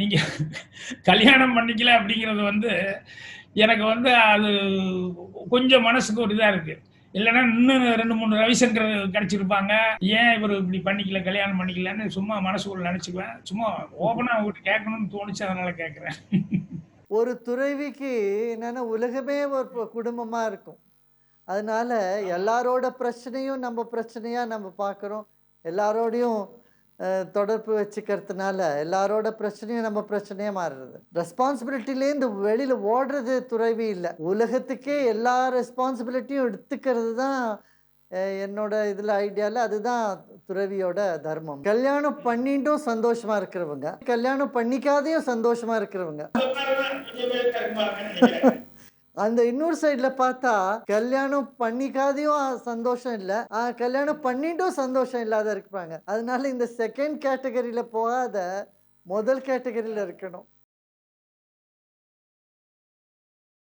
நீங்க கல்யாணம் பண்ணிக்கல அப்படிங்கிறது வந்து எனக்கு வந்து அது கொஞ்சம் மனசுக்கு ஒரு இதாக இருக்கு. இல்லைன்னா இன்னும் ரெண்டு மூணு ரவிசங்கர் கிடைச்சிருப்பாங்க. ஏன் இவர் இப்படி பண்ணிக்கல கல்யாணம் பண்ணிக்கலன்னு சும்மா மனசுக்குள்ள நினச்சிக்குவேன். சும்மா ஓப்பனா அவங்ககிட்ட கேட்கணும்னு தோணுச்சு அதனால கேட்குறேன். ஒரு துறவிக்கு என்னென்னா உலகமே ஒரு குடும்பமாக இருக்கும். அதனால எல்லாரோட பிரச்சனையும் நம்ம பிரச்சனையாக நம்ம பார்க்குறோம். எல்லாரோடையும் தொடர்பு வச்சுக்கிறதுனால எல்லாரோட பிரச்சனையும் நம்ம பிரச்சனையா மாறுறது. ரெஸ்பான்சிபிலிட்டிலேருந்து வெளியில ஓடுறது துறவி இல்லை. உலகத்துக்கே எல்லா ரெஸ்பான்சிபிலிட்டியும் எடுத்துக்கிறது தான் என்னோட இதில் ஐடியாவில் அதுதான் துறவியோட தர்மம். கல்யாணம் பண்ணிட்டும் சந்தோஷமா இருக்கிறவங்க. கல்யாணம் பண்ணிக்காதையும் சந்தோஷமா இருக்கிறவங்க. அந்த இன்னொரு சைடில் பார்த்தா கல்யாணம் பண்ணிக்காதையும் சந்தோஷம் இல்லை. கல்யாணம் பண்ணிட்டும் சந்தோஷம் இல்லாத இருப்பாங்க. அதனால இந்த செகண்ட் கேட்டகரியில் போகாத முதல் கேட்டகரியில் இருக்கணும்.